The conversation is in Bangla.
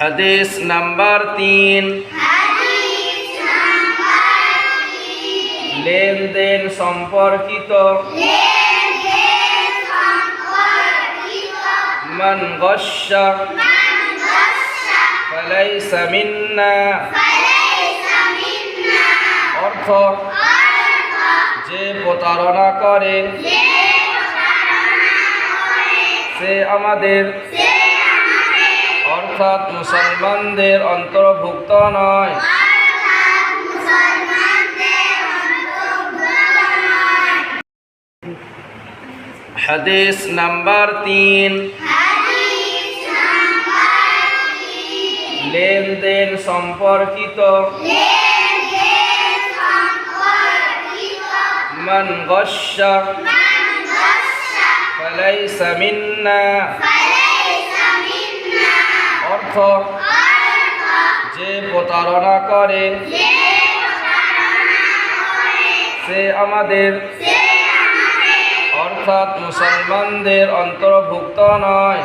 হাদিস নাম্বার তিন। লেনদেন সম্পর্কিত। মান ফালাইসা মিন্না। অর্থ। যে প্রতারণা করে। সে আমাদের। অর্থাৎ মুসলমানদের অন্তর্ভুক্ত নয়। হাদিস নাম্বার তিন। লেনদেন সম্পর্কিত। মান ফালাইসা মিন্না। অর্থ যে প্রতারণা করে সে আমাদের অর্থাৎ মুসলমানদের অন্তর্ভুক্ত নয়।